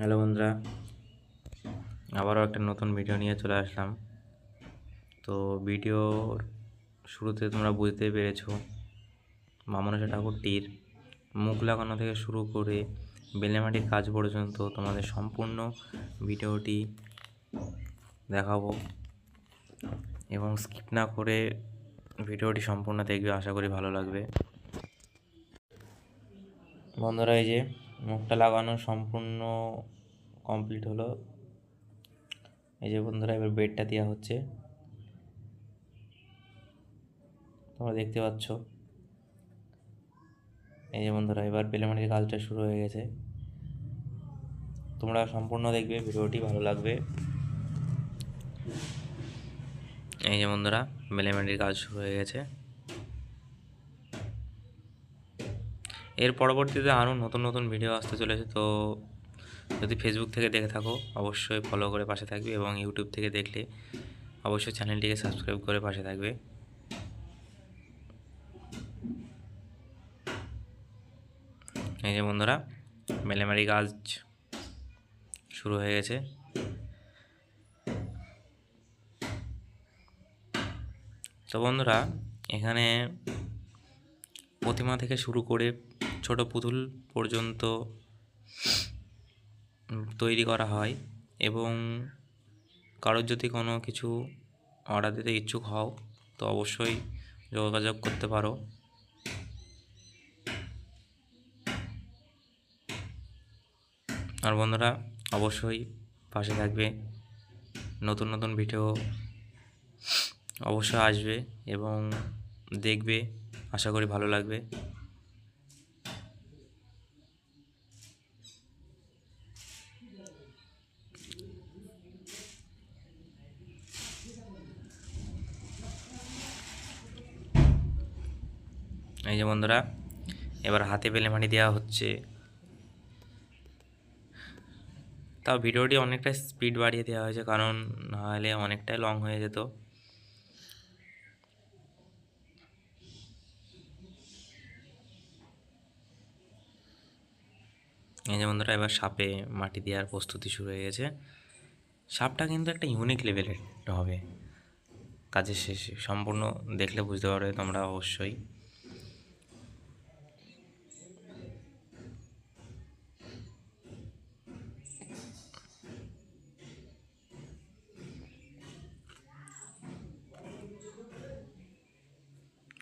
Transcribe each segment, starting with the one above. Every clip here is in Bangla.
হ্যালো বন্ধুরা, আবারও একটা নতুন ভিডিও নিয়ে চলে আসলাম। তো ভিডিওর শুরুতে তোমরা বুঝতে পেরেছ, মামনসা ঠাকুরটির মুখ লাগানো থেকে শুরু করে বেলেমাটির কাজ পর্যন্ত তোমাদের সম্পূর্ণ ভিডিওটি দেখাবো। এবং স্কিপ না করে ভিডিওটি সম্পূর্ণ দেখবে, আশা করি ভালো লাগবে। বন্ধুরা, এই যে মুখটা লাগানো সম্পূর্ণ কমপ্লিট হলো। এই যে বন্ধুরা, এবার বেডটা দেওয়া হচ্ছে। তোমরা দেখতে পাচ্ছ। এই যে বন্ধুরা, এবার বেলেমাটির কাজটা শুরু হয়ে গেছে। তোমরা সম্পূর্ণ দেখবে, ভিডিওটি ভালো লাগবে। এই যে বন্ধুরা বেলেমাটির কাজ শুরু হয়ে গেছে। এর পরবর্তীতে আরও নতুন নতুন ভিডিও আসতে চলেছে, তো যদি ফেসবুক থেকে দেখে থাকো, অবশ্যই ফলো করে পাশে থাকবে এবং ইউটিউব থেকে দেখলে অবশ্যই চ্যানেলটিকে সাবস্ক্রাইব করে পাশে থাকবে। এই যে বন্ধুরা, মেলেমারি কাজ শুরু হয়ে গেছে। তো বন্ধুরা, এখানে প্রতিমা থেকে শুরু করে ছোট পুতুল পর্যন্ত তৈরি করা হয় এবং কারোর যদি কোনো কিছু অর্ডার দিতে ইচ্ছুক হও, তো অবশ্যই যোগাযোগ করতে পারো। আর বন্ধুরা, অবশ্যই পাশে থাকবে। নতুন নতুন ভিডিও অবশ্যই আসবে এবং দেখবে। আশা করি ভালো লাগবে। এই যে বন্ধুরা, এবার হাতে পেলে মাটি দেওয়া হচ্ছে। তাও ভিডিওটি অনেকটা স্পিড বাড়িয়ে দেওয়া হয়েছে, কারণ নাহলে অনেকটাই লং হয়ে যেত। এই যে বন্ধুরা, এবার সাপে মাটি দেওয়ার প্রস্তুতি শুরু হয়ে গেছে। সাপটা কিন্তু একটা ইউনিক লেভেলের হবে। কাজের শেষে সম্পূর্ণ দেখলে বুঝতে পারবে তোমরা অবশ্যই।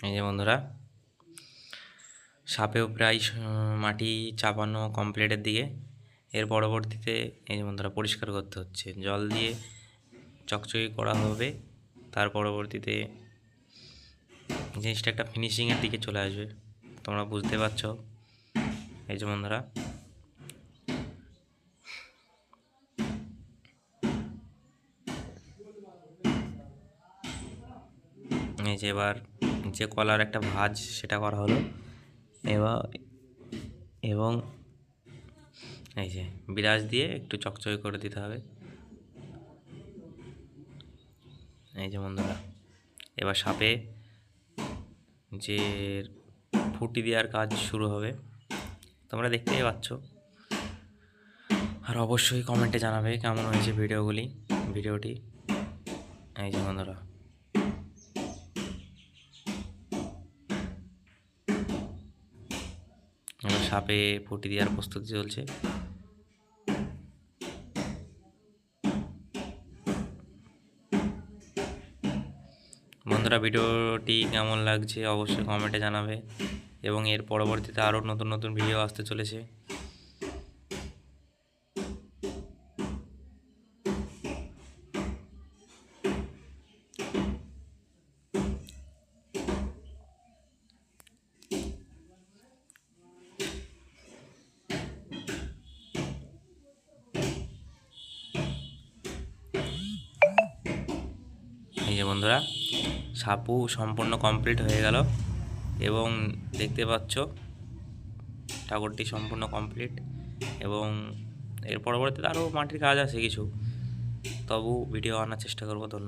এই যে বন্ধুরা, সাপেও প্রায় মাটি চাপানো কমপ্লিটের দিকে। এর পরবর্তীতে এই যে বন্ধুরা, পরিষ্কার করতে হচ্ছে। জল দিয়ে চকচকে করা হবে। তার পরবর্তীতে জিনিসটা একটা ফিনিশিংয়ের দিকে চলে আসবে। তোমরা বুঝতে পারছ? এই যে বন্ধুরা। এই যে এবার যে কলার একটা ভাঁজ সেটা করা হলো। এবার এবং এই যে বিরাজ দিয়ে একটু চকচকে করে দিতে হবে। এই যে বন্ধুরা, এবার সাপে যে ফুটি দেওয়ার কাজ শুরু হবে, তোমরা দেখতেই পাচ্ছ। আর অবশ্যই কমেন্টে জানাবে কেমন হয়েছে ভিডিওগুলি, ভিডিওটি। এই যে বন্ধুরা এবার সাপে ফুটি দেওয়ার প্রস্তুতি চলছে। বন্ধুরা, ভিডিওটি কেমন লাগছে অবশ্যই কমেন্টে জানাবে এবং এর পরবর্তীতে আরও নতুন নতুন ভিডিও আসতে চলেছে। বন্ধুরা। সাপু সম্পূর্ণ কমপ্লিট হয়ে গেল এবং দেখতে পাচ্ছ, ঠাকুরটি সম্পূর্ণ কমপ্লিট এবং এর পরবর্তীতে আরও মাটির কাজ আছে কিছু। তবু ভিডিও আনার চেষ্টা করব, ধন্যবাদ।